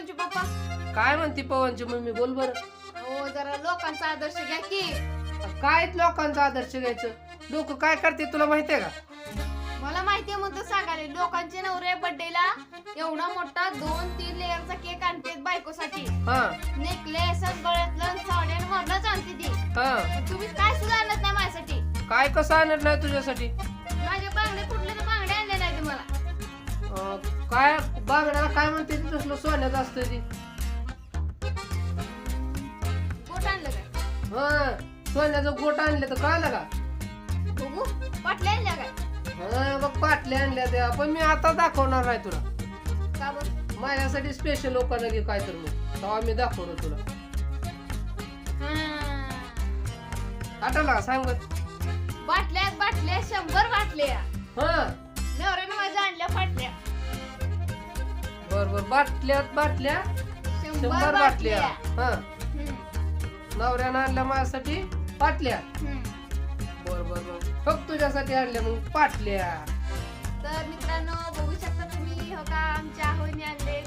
पवनचे पप्पा? काय म्हणते पवनची मम्मी? बोल बर. हो जरा लोकांचा आदर्श घ्या की. काय लोकांचा आदर्श घ्यायचं? लोक काय करते तुला माहितीये का? मला माहितीये म्हणतो सांगाले लोकांचे नवरे बर्थडेला एवढा मोठा दोन तीन लेअरचा केक आणते बायकोसाठी. हा. नेकलेस गळ्यातलं साड्या मधलंच आणते ती. हा. पण तुम्ही काय सुद्धा आणत नाही माझ्यासाठी. काय कसं आणत नाही तुझ्यासाठी? माझ्या बांगडे कुठले तर बांगडे आणले नाही तुम्हाला अं, काय? बागड्याला काय म्हणते ती तसलं सोन्याचं असतं ती. कोट आणलं काय? हा सोन्याचं गोट आणलं तर कळलं का? बघू पाटल्या आणल्या काय? हा बघ पाटल्या आणल्या त्या. पण मी आता दाखवणार नाही तुला. का माझ्यासाठी स्पेशल लोकांना घे काय तर मग. तेव्हा मी दाखवणार तुला. आठवला का? सांग बरं. बाटल्यात बाटल्या शंभर बाटल्या. हा. बर बर बाटल्यात बाटल्या शंभर बाटल्या. हा. नवऱ्यानं आणल्या माझ्यासाठी पाटल्या. बर बर बर. फक्त तुझ्यासाठी आणल्या मग पाटल्या तर मित्रांनो बघू शकता तुम्ही हो का आमच्या आहोईने आणले.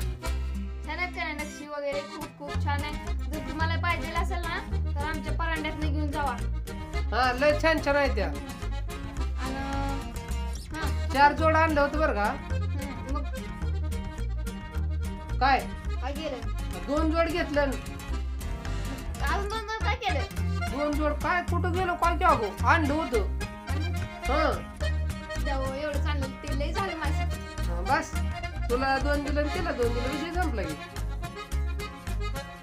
छान आहेत छान आहे नक्षी वगैरे खूप खूप छान आहे. जर तुम्हाला पाहिजे असेल ना तर आमच्या परांड्यात घेऊन जावा. हा लय छान छान आहे त्या. चार जोड आणलं होतं बरं का? काय? काय केलं? दोन जोड घेतलं. अजून दोन दोन काय केलं? दोन जोड काय? कुठं गेलो? काय की अगो? आणलं होतं. हा. जाऊ एवढं चांगलं ते लय झालं माझ्यासाठी हा, बस. तुला दोन दिलं आणि तिला दोन दिलं. विषय संपला की.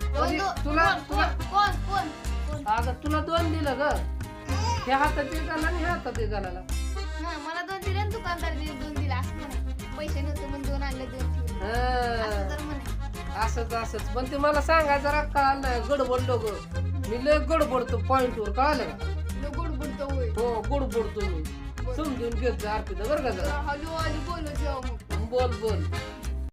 कोण म्हणजे दो- तुला कोण तुला कोण कोण कोण? अगं तुला दोन दिलं ग. ह्या हातात एक आला आणि ह्या हातात एक आला हा मला दोन दिले आणि दुकानदार दोन दिले. असं म्हणे. पैसे नव्हते म्हणून दोन आणले दोन. ठेवले असं हा, असंच असंच. पण ते मला सांगायचं जरा कळालं नाही गडबडलो ग मी लय गडबडतो पॉइंट वर कळालं का? गोड बोलतो होय. हो गडबडतो मी समजून घेत अर्पिता बरं का जरा? हॅलो बोलत जाऊ मग. बोल बोल.